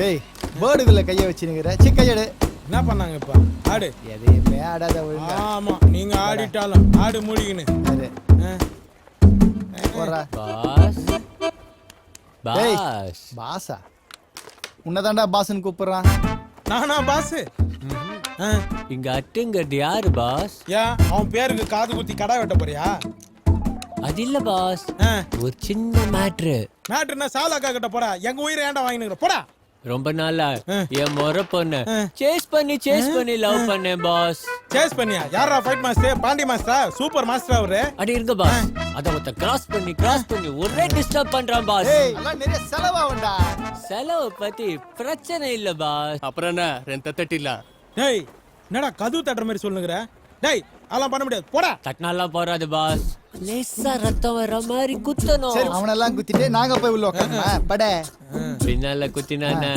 டேய் பேர்டுக்குள்ள கைய வச்சுனுங்கிற சி கையடு என்ன பண்ணாங்க இப்ப? ஆடு. எதையுமே ஆடாத ஒழுங்கா. ஆமா நீங்க ஆடிட்டாலும் ஆடு மூடிக்கின்னு சரி. போறா பாஸ். டேய் பாஸ். பாஸா? உன்னதாண்டா பாஸ்ன்னு கூப்பிடுறான். நானா பாஸ்? இங்க அட்டுங்கிறது யாரு பாஸ்? ஏன் அவன் பேருக்கு காது குத்தி கடை வெட்ட போறியா? அது இல்ல பாஸ். ஒரு சின்ன மேட்ரு. மேட்ருனா சாலாக்கா கிட்ட போடா. எங்க உயிரை ஏன்டா வாங்கினுக்கிற? போடா. ரொம்ப நாளா என் முறை பொண்ணு. சேஸ் பண்ணி சேஸ் பண்ணி லவ் பண்ணேன் பாஸ் சேஸ் பண்ணியா? யாரா fight master Pandi master super master அவரு? அடி இருங்க பாஸ் அத ஒருத்த கிராஸ் பண்ணி கிராஸ் பண்ணி ஒரே டிஸ்டர்ப் பண்றான் பாஸ் ஏய் அதெல்லாம் நிறைய செலவாகும்டா செலவு பத்தி பிரச்சனை இல்ல பாஸ் அப்புறம் என்ன? ரெண்டு தட்டில டேய் என்னடா கதவு தட்டுற மாதிரி சொல்லுங்கிற? டேய் அதெல்லாம் பண்ண முடியாது. போடா. தட்டினாலாம் போறாது பாஸ் லேசா ரத்தம் வர மாதிரி குத்தணும். சரி. அவனெல்லாம் குத்திட்டு நாங்க போய் உள்ள உட்காரணுமா பட. பின்னால குத்தினானா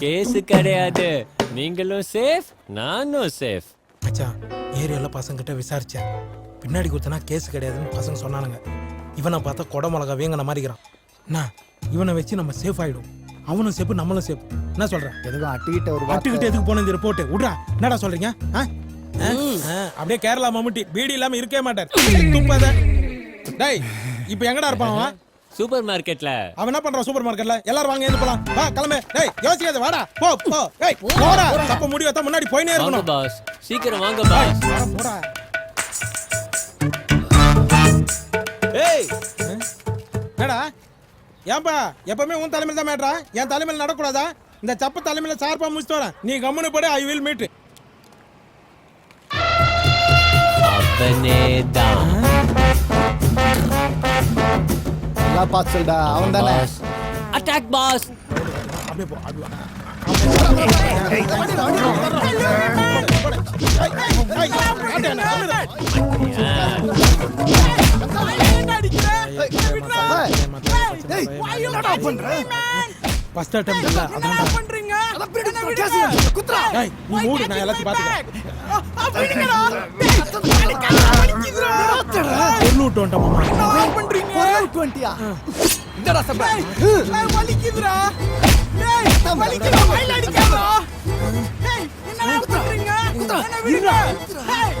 கேஸ் கிடையாது. நீங்களும் சேஃப் நானும் சேஃப் மச்சான் ஏரியால பசங்க கிட்ட விசாரிச்சேன். பின்னாடி குத்தனா கேஸ் கிடையாதுன்னு பசங்க சொன்னானுங்க. இவனை பார்த்தா கொடை மிளகா வேங்கின மாதிரிக்கிறான் என்ன இவனை வச்சு நம்ம சேஃப் ஆயிடும். அவனும் சேஃப் நம்மளும் சேஃப் என்ன சொல்ற? எதுவும் அட்டுக்கிட்ட ஒரு அட்டுக்கிட்டு எதுக்கு போன இந்த ரிப்போர்ட் விட்றா. என்னடா சொல்றீங்க? ஆ? அப்படியே கேரளா மம்முட்டி. பீடி இல்லாம இருக்கவே மாட்டார். துப்பாத டேய் இப்போ எங்கடா இருப்பான் அவன்? சூப்பர் மார்க்கெட்ல. அவன் என்ன பண்றான் சூப்பர் மார்க்கெட்ல? எல்லாரும் வாங்க எழுந்து போலாம். வா கிளம்பு. டேய் யோசிக்காத வாடா. போ போ. டேய் போடா. தப்ப முடி வைத்தா முன்னாடி போயினே இருக்கணும். பாஸ் சீக்கிரம் வாங்க பாஸ் போடா. ஏய். என்னடா? ஏன்பா எப்பவுமே உன் தலைமையில் தான் மேட்ரா என் தலைமையில் நடக்கூடாதா? இந்த சப்ப தலைமையில சார்பா முடிச்சுட்டு வரேன். நீ கம்முனு படு ஐ வில் மீட் அவனே தான் நல்லா பார்த்து சொல்டா அவன் தானே. அட்டாக் பாஸ் அப்படியே போ அதான் ஏய் நீ மூடு நான் எல்லாத்தையும் பாத்துக்கிறேன் பொருள் விட்டு வந்துட்டோம் மாமா டுவெண்ட்டியா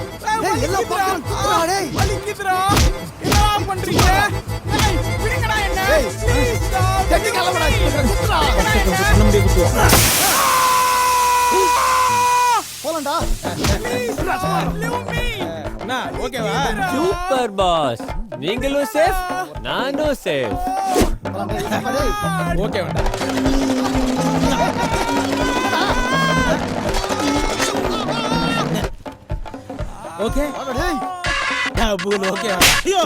டேய் எல்லாம் பக்கம் குத்துறா டேய் தட்டி கிளம்புடா குத்துறா கண்ண முடிய குத்துவோம் போலாம்டா என்ன ஓகேவா சூப்பர் பாஸ் நீங்களும் சேஃப் நானும் சேஃப் போலாம் டேய், போலாம் டேய். ஓகே வேண்டாம் ஓகே வாடா டேய். டபுள் ஓகே ஐயோ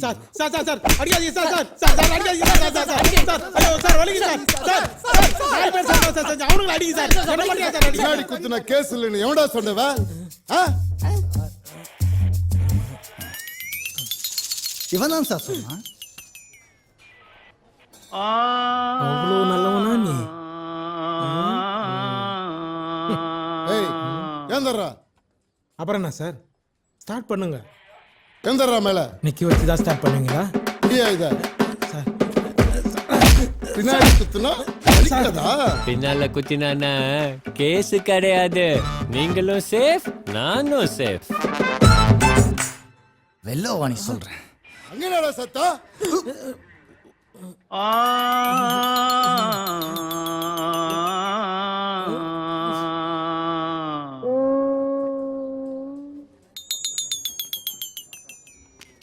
சார் சார் சார் சார் அடிக்காதீங்க சார் சார் சார் சார் அடிக்காதீங்க sir sir sir sir sir ஐயோ சார் வலிக்கு சார் சார் சார் நாலு பேர் சார் சார் சார் அவனுங்களை அடிங்க சார் என்ன பண்ணியா சார் அடிங்க பின்னாடி குத்துன கேஸ் இல்லைன்னு எவன்டா சொன்னவ ஆ? இவன் தான் சார் சொன்னான் அவ்வளோ நல்லவனா நீ ஏய் ஏந்தர்றா அப்புறம் என்ன சார் ஸ்டார்ட் பண்ணுங்க ஏந்தர்றா மேல. நிக்கி வச்சு தான் ஸ்டார்ட் பண்ணுவீங்களா? முடியா இத? சார். பின்னாடி வலிக்காதா? பின்னால குத்தினானா கேஸ் கிடையாது. நீங்களும் சேஃப் நானும் சேஃப் வெள்ளோவாணி சொல்றேன். அங்க என்னடா சத்தம்?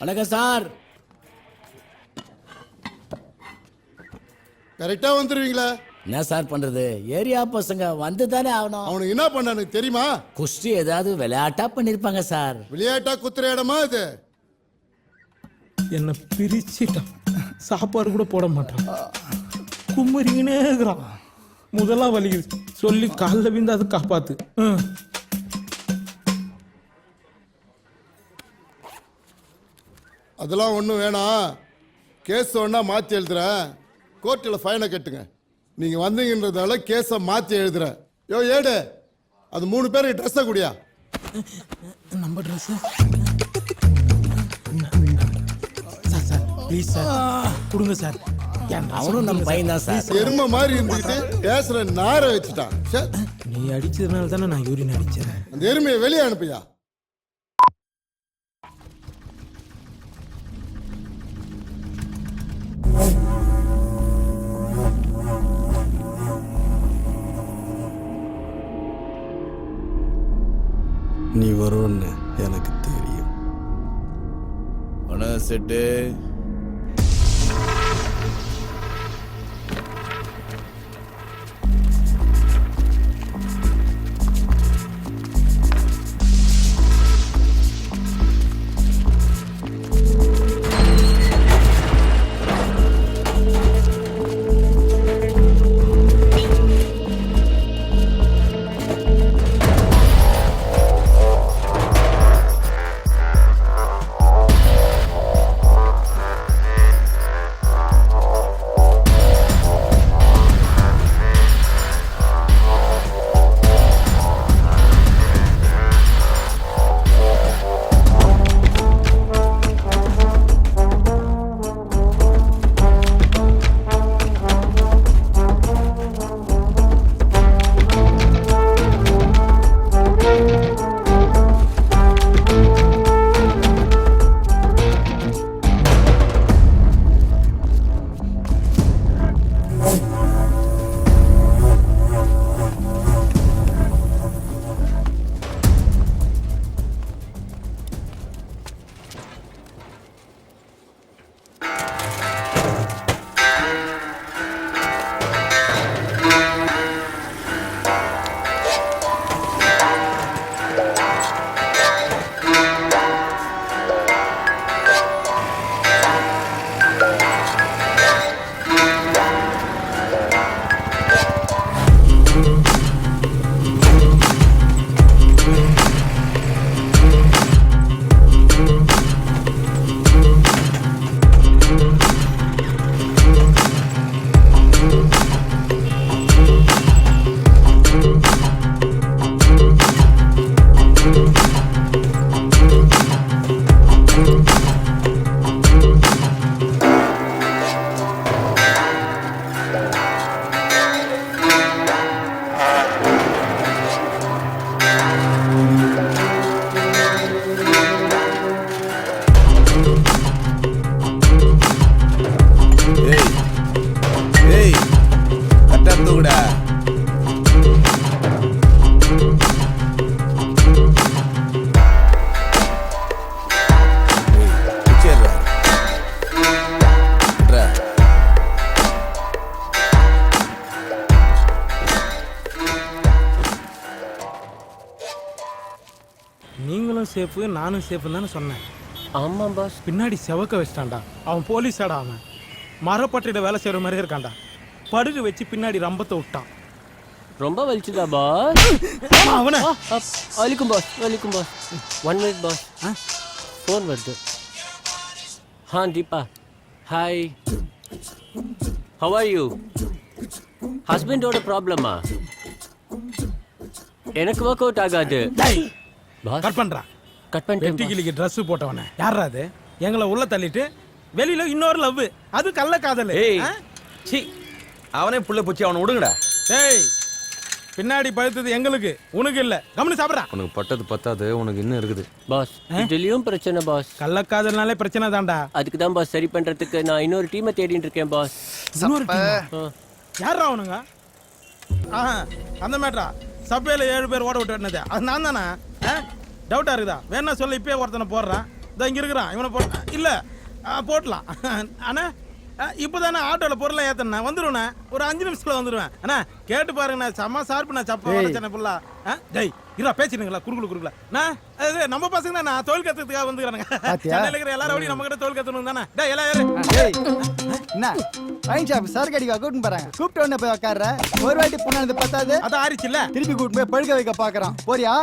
வணக்கம் சார். கரெக்டா வந்துருவீங்களா? என்ன சார் பண்றது? ஏரியா பசங்க வந்து தானே ஆகணும். அவனுக்கு என்ன பண்ணானு தெரியுமா? குஸ்தி ஏதாவது விளையாட்டா பண்ணிருப்பாங்க சார். விளையாட்டா குத்துற இடமா இது? என்னை பிரிச்சிட்டான். சாப்பாடு கூட போட மாட்டான். கும்மரிங்கனே இருக்கிறான். முதல்ல வலிக்குது. சொல்லி காலில் விழுந்து அதை காப்பாத்து. அதெல்லாம் ஒன்றும் வேணாம். கேஸ் ஒன்றா மாற்றி எழுதுறேன் கோர்ட்டில் ஃபைனை கட்டுங்க. நீங்கள் வந்தீங்கன்றதால கேஸை மாற்றி எழுதுறேன் யோ ஏடு. அது மூணு பேருக்கு ட்ரெஸ்ஸை குடியா? நம்ம dress sir sir please sir. கொடுங்க சார். அவனும் நம்ம பையன் தான் சார். எருமை மாதிரி இருந்துக்கிட்டு பேசுற நார வச்சுட்டான். ச்சே, நீ அடிச்சதுனால தானே நான் யூரின் அடிச்சேன். அந்த எருமையை வெளியே அனுப்பியா? வரும்னு எனக்கு தெரியும். பணம் செட்டு சேஃபு நானும் சேஃபுன்னு தானே சொன்னேன். ஆமா பாஸ். பின்னாடி செவக்க வச்சிட்டான்டா. அவன் போலீஸாடா அவன். மரப்பட்டியில வேலை செய்யற மாதிரியே இருக்கான்டா. படுகு வச்சு பின்னாடி ரம்பத்தை விட்டான். ரொம்ப வலிச்சுதா பாஸ்? அவன. ஆ, ஆ, வலிக்கும் பாஸ் வலிக்கும் boss. One minute boss. Phone வருது. ஹா Deepa. Hi how are you ஹஸ்பண்டோட ப்ராப்ளமா எனக்கு ஒர்க் அவுட் ஆகாது. பாஸ். கட் பண்றான் கட் வெட்டி boss. கிளிக்கு ட்ரெஸ் போட்டவன. யாரா அது? எங்களை உள்ள தள்ளிட்டு வெளியில இன்னொரு லவ் அது கள்ள காதல். ஏய் சி அவனே புள்ள பூச்சி அவனை விடுங்கடா. ஏய் பின்னாடி பழுத்தது எங்களுக்கு உனக்கு இல்ல. கவனி சாப்பிடுறா. உனக்கு பட்டது பத்தாது உனக்கு இன்னும் இருக்குது. பாஸ் இதுலயும் பிரச்சனை பாஸ். கள்ளக்காதல்னாலே பிரச்சனை தான்டா. அதுக்கு தான் பாஸ் சரி பண்றதுக்கு நான் இன்னொரு டீமை தேடிட்டு இருக்கேன் பாஸ். இன்னொரு ஆ? யாரா அவனுங்க? ஆஹா அந்த மேட்ரா. சபையில ஏழு பேர் ஓட விட்டு அது நான் தானே? டவுட்டா இருக்குதா? வேணா சொல்ல இப்பயே ஒருத்தனை போடுறான். இதோ இங்கே இருக்கிறான். இவனை போட. இல்லை ஆ, போடலாம் இப்போ தானே ஆட்டோவில் பொருளை ஏற்றண்ணா வந்துடுண்ணே ஒரு அஞ்சு நிமிஷத்துல வந்துருவேன். அண்ணா கேட்டு பாருங்கண்ணா செம்ம சார்புண்ணா சப்பா வளச்சனே புல்லா டேய் இரா பேசிடுங்களா குறுக்குல குறுக்குல. நான் அது நம்ம பசங்க நான் தொழில் கத்துறதுக்காக வந்துக்கிறானுங்க. சென்னையில இருக்கிற எல்லாரும் நம்ம கிட்ட தொழில் கத்துணும் தானே. டேய் எல்லாம் என்ன வைன் ஷாப் சரக்கு அடிக்க கூட்டின்னு போறாங்க கூப்பிட்டு உடனே போய் உட்கார்ற ஒரு வாட்டி போனது பத்தாது. அதான் ஆறிச்சுல்ல? திருப்பி கூட்டிட்டு போய் பழுக்க வைக்க பாக்குறான். போறியா?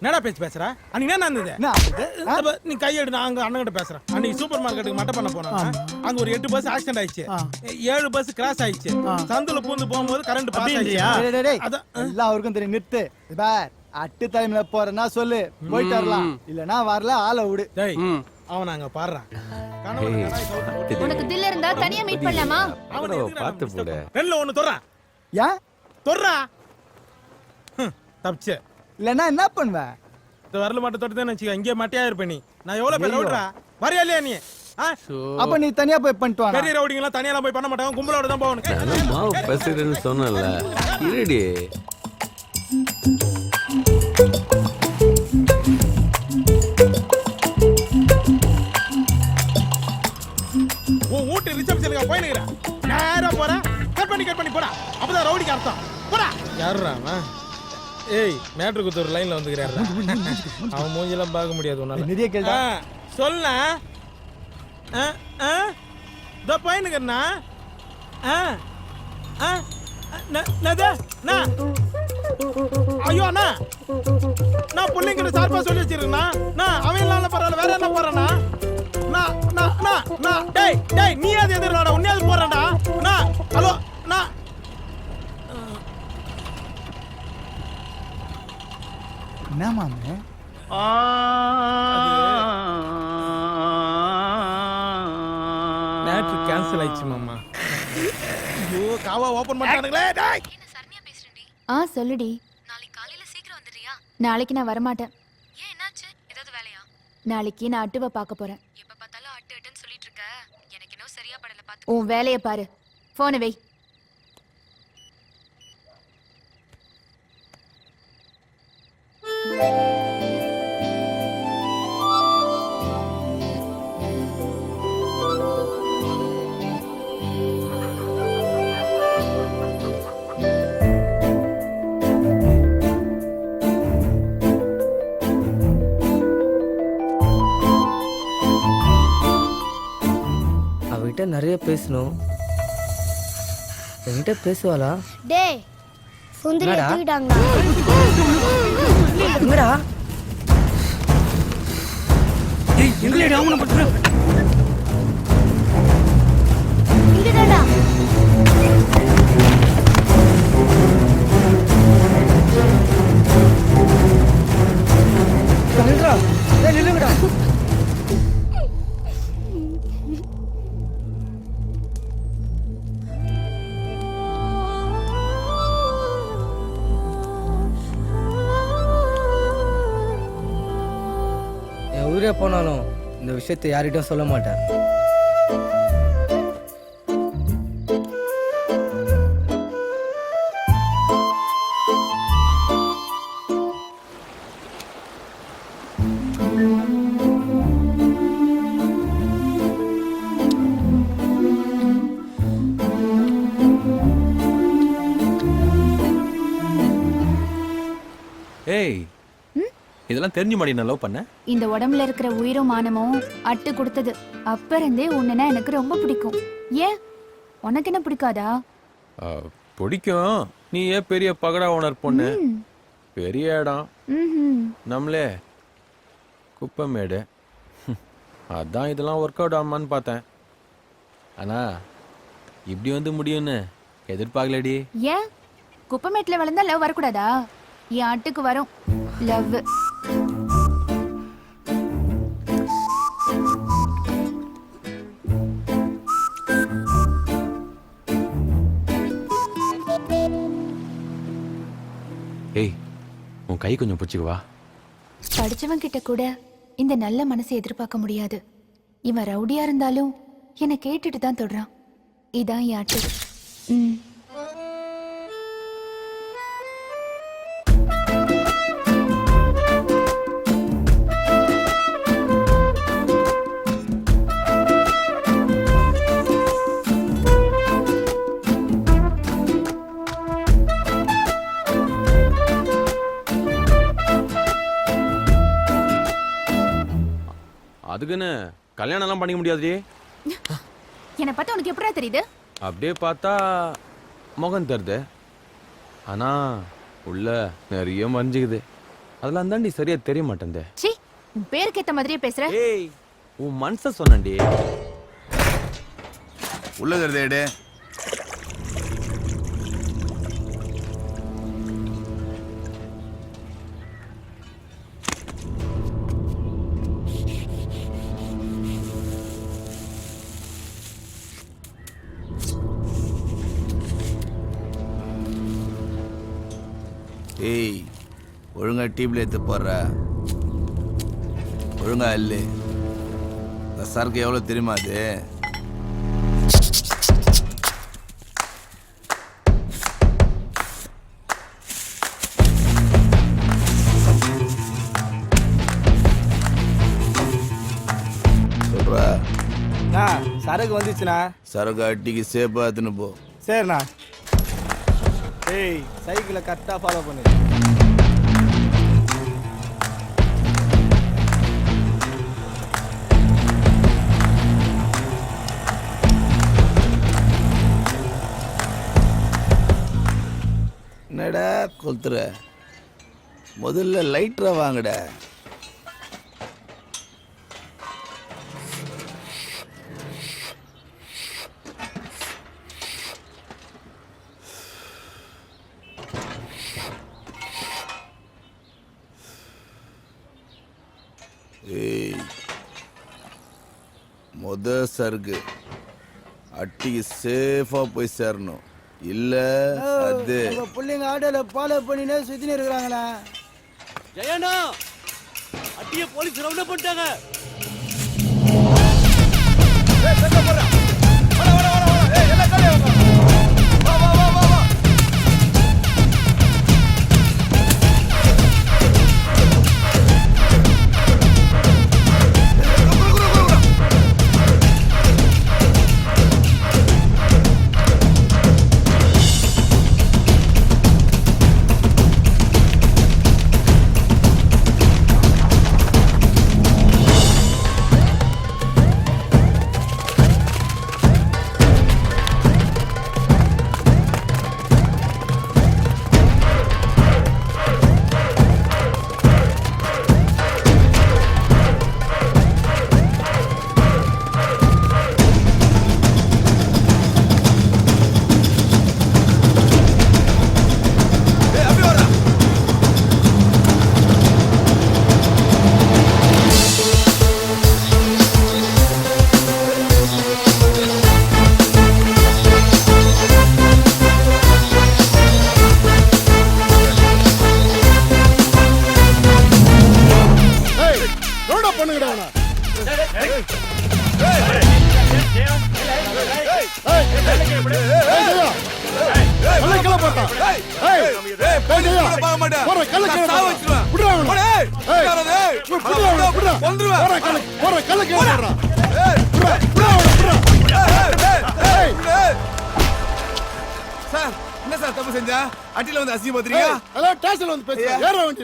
என்னடா பேச்சு பேசுற? அன்னைக்கு என்ன இருந்தது என்ன நீ கையெடு நான் அங்க அண்ணன் கிட்ட பேசுறேன் அன்னைக்கு சூப்பர் மார்க்கெட்டுக்கு மட்டை பண்ண போனோம் அங்க ஒரு எட்டு பஸ் ஆக்சிடென்ட் ஆயிடுச்சு. ஏழு பஸ் கிராஸ் ஆயிடுச்சு. சந்துல பூந்து போகும்போது கரண்ட் பாஸ் ஆயிடுச்சு. அவருக்கும் தெரியும் நிறுத்து பார் அட்டு தலைமையில போறேன்னா சொல்லு. போயிட்டு வரலாம். இல்லனா வரல ஆளை விடு. அவன் அங்க பாடுறான். உனக்கு தில் இருந்தா தனியா மீட் பண்ணலாமா? அவனை நம்ம போடு. ஒண்ணு தொடுறான் ஏன்? தொடுறா. ஹம், தப்பிச்சே. இல்லைன்னா என்ன பண்ணுவ? இந்த வரல மட்டும் தொட்டு தான் வச்சுக்க இங்கே மட்டையா இருப்ப நீ. நான் எவ்வளவு பேர் ரவுடுறா வரையா இல்லையா நீ? அப்ப நீ தனியா போய் பண்ணிட்டு வாடா. பெரிய ரவுடிங்கெல்லாம் தனியாலாம் போய் பண்ண மாட்டாங்க. கும்பலோட தான் போகணும். மாவு பேசுகிறேன்னு சொன்னல இருடி. உன் வீட்டு ரிசப்ஷனுக்கு போயினுக்கிறேன். நேரா போறேன் கட் பண்ணி கட் பண்ணி போடா. அப்பதான் ரவுடிக்கு அர்த்தம். போடா. யாருடா அவன்? ஏய் மேட்ரு குத்து ஒரு லைன்ல வந்துக்கிறாரு அவன் மூஞ்சிலாம் பார்க்க முடியாது உன்னால. நிறைய கேள்வி சொல்ல இதோ போயினுக்கிறண்ணா ஆ ஆ? அண்ணா. ஐயோ அண்ணா. நான் பிள்ளைங்கிட்ட சார்பா சொல்லி வச்சிருக்கேண்ணா. நான் அவன் இல்லாம பரவாயில்ல வேற என்ன போறேண்ணா டேய் டேய் நீ அது எதிர்லாடா உன்னையாவது போறேன்டா நான் ஹலோ நான் என்ன காவா ஓபன் பண்ணிட்டானுங்களே? டேய்! ஆ சொல்லுடி. நாளைக்கு காலையில சீக்கிரம் வந்துடுறியா? நாளைக்கு நான் வரமாட்டேன். ஏன் என்னாச்சு? ஏதாவது வேலையா? நாளைக்கு நான் அட்டுவை பார்க்க போறேன். எப்ப பார்த்தாலும் அட்டு அட்டுன்னு சொல்லிட்டு இருக்க எனக்கு இன்னும் சரியா படல பாத்து உன் வேலையை பாரு. போனை வை. அவகிட்ட நிறைய பேசணும். என்கிட்ட பேசுவாளா? டேய் சுந்தரி என்னடா? எடுத்துக்கிட்டாங்களா? எங்கடா இங்கதாடா நில்லுடா ஏய் நில்லுங்கடா. உயிரே போனாலும் இந்த விஷயத்தை யார்கிட்டும் சொல்ல மாட்டேன். ஏய் இதெல்லாம் தெரிஞ்சு மாடி நான் லவ் பண்ண? இந்த உடம்புல இருக்கிற உயிரும் மானமும் அட்டு கொடுத்தது. அப்ப இருந்தே உன்னை எனக்கு ரொம்ப பிடிக்கும். ஏன்? உனக்கு என்ன பிடிக்காதா? பிடிக்கும். நீ ஏன் பெரிய பகடா ஓனர் பொண்ணு. பெரிய இடம். நம்மளே குப்பமேடு. அதான் இதெல்லாம் ஒர்க் அவுட் ஆகுமான்னு பார்த்தேன். ஆனா இப்படி வந்து முடியும்னு எதிர்பார்க்கலடி. ஏன்? குப்பமேட்ல வளர்ந்தா லவ் வரக்கூடாதா? என் ஆட்டுக்கு வரும். லவ் ஏய் உன் கை கொஞ்சம் பிடிச்சிக்குவா படிச்சவன் கிட்ட கூட இந்த நல்ல மனசை எதிர்பார்க்க முடியாது. இவன் ரவுடியா இருந்தாலும் என்னை கேட்டுட்டு தான் தொடுறான். இதான் என் ஆட்டு ம். அதுக்குன்னு கல்யாணம்லாம் பண்ணிக்க முடியாதுடி. என்னை பார்த்தா உனக்கு எப்படா தெரியுது? அப்படியே பார்த்தா முகம் தருது ஆனா உள்ள நிறைய மறைஞ்சுக்குது. அதெல்லாம் தாண்டி சரியா தெரிய மாட்டேங்குது. சி உன் பேருக்கு ஏத்த மாதிரியே பேசுற? ஏய் உன் மனச சொன்னேன்டி. உள்ளது எடு டீப்ல எடுத்து போடுற. ஒழுங்கா இல்லை. இந்த சரக்கு எவ்வளோ தெரியுமா அது? சரக்கு வந்துச்சுண்ணா. சரக்கு அட்டிக்கு சேஃபா எடுத்துன்னு போ. சரிண்ணா. ஏய் சைக்கிளை கரெக்டாக ஃபாலோ பண்ணு. கொளுத்துற. முதல்ல லைட்டரை வாங்கட. முத சருகு அட்டிக்கு சேஃபா போய் சேரணும். இல்ல அது. உங்க பிள்ளைங்க ஆட்டோல ஃபாலோ பண்ணினே சுத்தினு இருக்கிறாங்களே. ஜெயண்ணா அட்டிய போலீஸ் ரவுண்ட் பண்ணிட்டாங்க. ஏய் ஜெயா போற அவனை. ஏய் அவனை அவனை ஏய் சார் என்ன சார் தப்பு செஞ்சா? அட்டில வந்து அசிங்க பாத்துறீங்க ஸ்டேஷன்ல வந்து பேசுறேன் ஏற வண்டி